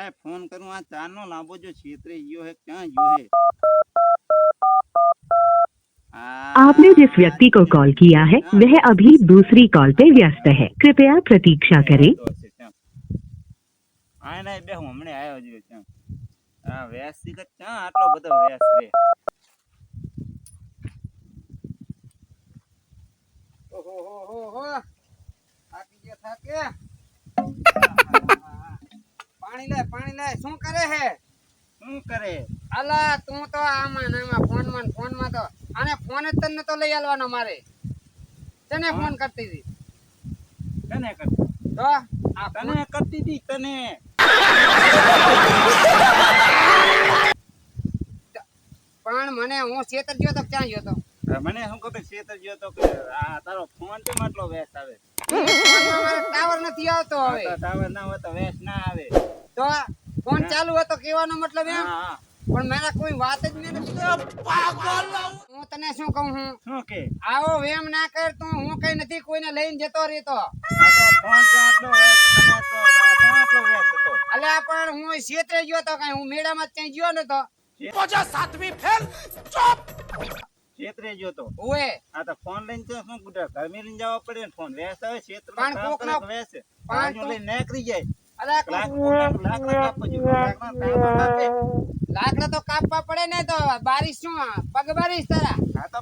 લાય ફોન કરું આ ચાર નો લાંબો જો છેતરે ગયો હે ક્યાં ગયો હે આ- आपने जिस व्यक्ति को कॉल किया है वह अभी दूसरी कॉल पे व्यस्त है कृपया प्रतीक्षा करें તો હશે ત્યાં. આ નહીં બે હું હમણાં આવ્યો છું ત્યાં આ વેસ થી કે ક્યાં આટલો બધો વેસ રે ઓહો હો હો હો થાકી ગયા થાકે પાણી લે પાણી લે શું કરે હે? શું કરે? અલા તું તો આમાં આમાં ફોનમાં ફોનમાં તો આને ફોન જ તને તો લઈ આલવાનો મારે. તને ફોન કરતી હતી. તને કરતી? તો? આ તને કરતી હતી તને. પણ મને હું છેતર ગયો તો ક્યાં ગયો તો? મને શું ખબર છેતર ગયો તો કે આ તારો ફોન કેમ આટલો વેસ્ટ આવે? ટાવર નથી આવતો હવે. ટાવર ના હોય તો વેસ્ટ ના આવે. તો ફોન ચાલુ હતો કહેવાનો મતલબ એમ. પણ મારા કોઈ વાત જ મેં હું. તને શું કહું હું? શું કે? આવો વેમ ના કર તું હું કઈ નથી કોઈને લઈને જતો રહેતો. અલ્યા પણ હું ક્ષેત્રે ગયો તો કઈ હું મેળામાં ક્યાંય ગયો નતો. છેતરે ગયો તો. ઓએ. આ તો ફોન લઈને તો શું ગુડા ઘર લઈને જવા પડે ને ફોન. વેસ આવે ક્ષેત્ર પણ કોક નો વેસ તો- લઈને નીકળી જાય. લાકડા તો કાપવા પડે ને તો બારીશ શું પગ બારીશ તારા? હા તો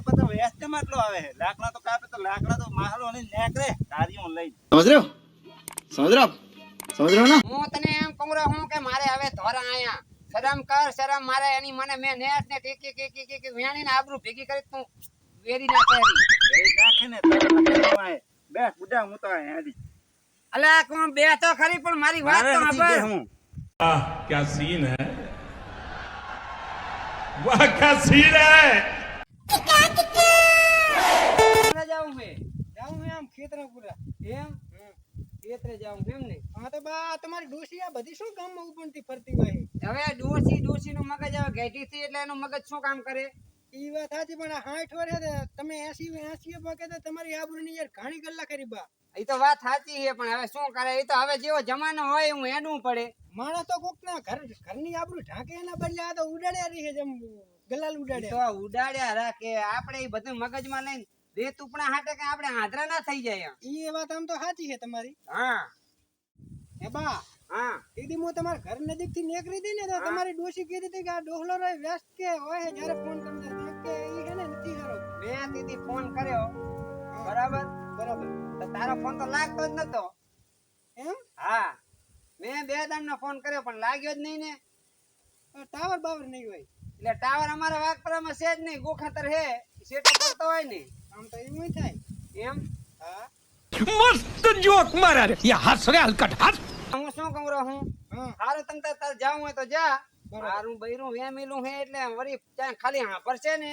હું એમ કહું રહ્યો કે મારે હવે ધોરા આયા. શરમ કર શરમ મારે. એની મને મેં નેટ ને ટીકી ટીકી ટીકી વેણી ને આબરૂ ભેગી કરી તું વેરી નાખે. વેરી ને બેસ બુડા હું તો અલ્યા કોણ બે તો ખરી પણ મારી વાત જાઉં હે જાઉં એમ? નહીં. હા તો બા તમારી ડોસી આ બધી શું ગામમાં ઉપણતી ફરતી હોય? હવે ડોસી ડોસી નું મગજ હવે ઘેટી થી એટલે એનું મગજ શું કામ કરે? ઈ વાત સાચી પણ આ તમે 80 80 પગે તમારી આબરૂની યાર ઘણી ગલ્લા કરી બા. એ તો વાત સાચી છે પણ હવે શું કરે? એ તો હવે જેવો જમાનો હોય હું એનું પડે. માણસ તો કોક ના ઘર ઘરની આપણું ઢાંકે એના બદલે આ તો ઉડાડ્યા રહી છે જેમ ગલાલ ઈ ઉડાડ્યા તો ઉડાડ્યા. રાખે. આપણે એ બધું મગજમાં લઈને રેત ઉપણા હાટે કે આપણે આંધળા ના થઈ જાય એ વાત આમ તો સાચી છે તમારી. હા. હે બા હા. દીદી હું તમારા ઘર નજીકથી નીકળી હતી ને તો તમારી ડોશી કીધી હતી કે આ ડોહલો રહે વ્યસ્ત કે હોય જયારે ફોન તમને કે એ હે ને નથી સારો મેં દીદી ફોન કર્યો. બરાબર? બરાબર. તારો ફોન તો લાગતો જ નતો. એમ? હા. મેં બે દામનો ફોન કર્યો પણ લાગ્યો જ નહીં ને. ટાવર બાવર નહીં હોય. એટલે ટાવર અમારા વાઘપરામાં છે જ નહીં ગોખાતર હે. સેટો કરતો હોય ને. આમ તો એવું થાય. એમ? હા. મસ્ત જોક મારા રે. યા હસ રે હલકટ હસ હું શું કહું રહું હું? હારું તમ તાર જાવું હોય તો જા. હારું બૈરું વેમેલું હે એટલે વરી ખાલી હા પરસે ને.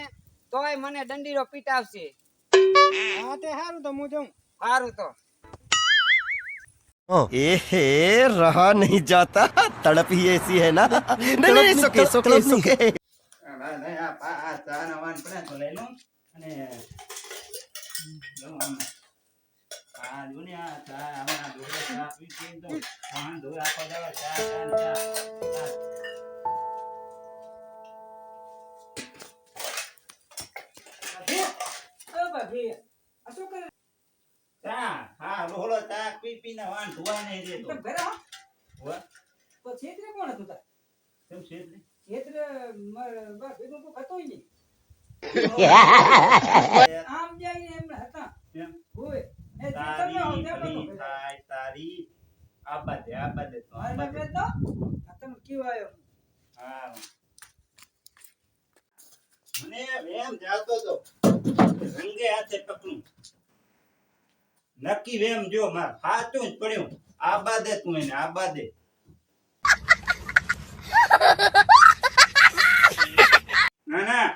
તોય મને દંડીરો પીટાવશે હા તે સારું તો હું જાઉં હારું તો एहे रहा नहीं जाता तड़प ही ऐसी है ना नहीं नहीं सुके सुके सुके આ ભાઈ, આ પા- આ ચા. તો હા, રોહલો ચા પી પીને વાન ધોવા નહીં દેતો. હોવે. તારી? થાય, તારી આબા દે, આબા દે તો આબા દે. હા. મને વેમ જાતો તો રંગે હાથે પકડું. નક્કી વેમ જો માર. હાચું જ પડ્યું. આબાદે તું એને આબાદે. ના ના.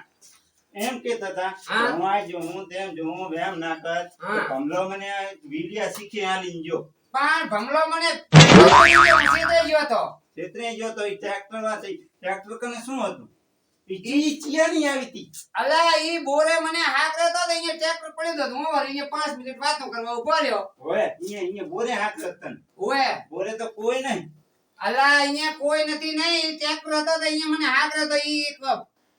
એમ કેતા હતા હું. આ જો હું તેમ જો હું વેમ ના કર. ભમલો મને વિડિયા શીખી આ જો. પણ ભમલો મને ક્ષેત્રે ગયો હતો. ક્ષેત્રે ગયો તો ટ્રેક્ટર વાત ટ્રેક્ટર કને શું હતું? ઈ ચિયાની આવી હતી. અલા ઈ બોરે મને હાથ રહેતો તો અહીંયા ટ્રેક્ટર પડ્યો તો હું અહીંયા પાંચ મિનિટ વાતો કરવા ઊભો રહ્યો. ઓય અહીંયા અહીંયા બોરે હાથ રતન ઓએ બોરે તો કોઈ નહીં. અલા અહીંયા કોઈ નથી નહીં ટ્રેક્ટર હતો તો અહીંયા મને હાથ હતો ઈ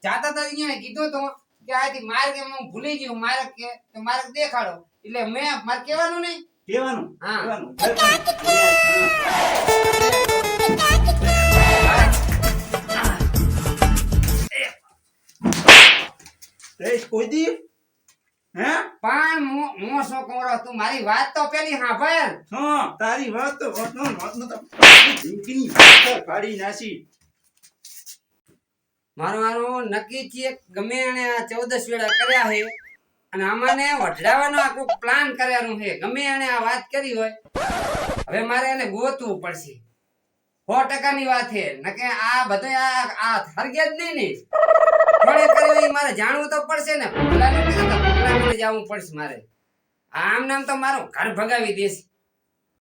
જાતા હતા અહીંયા કીધું તો કે આથી માર્ગ એમ હું ભૂલી ગયો માર્ગ કે કે માર્ગ દેખાડો. એટલે મેં મારે કહેવાનું નહીં? કહેવાનું હા. કહેવાનું. પણ હું શું કહું રહું, તું મારી વાત તો પેલી સાંભળ. હા. તારી વાત તો જિંદગીની કાઢી નાસી મારું મારું નક્કી છે ગમે એને આ ચૌદસ વેળા કર્યા છે અને આમાંને વઢડાવાનો આખું પ્લાન કર્યાનું છે ગમે એને આ વાત કરી હોય હવે મારે એને ગોતવું પડશે. સો ટકાની વાત છે નકે આ બધું આ આ હરગ્યા જ નહીં ને. કોણે કર્યું એ મારે જાણવું તો પડશે ને. ભગલાને તો ભગલાને જવું પડશે મારે. આમ નામ તો મારો ઘર ભગાવી દેશે.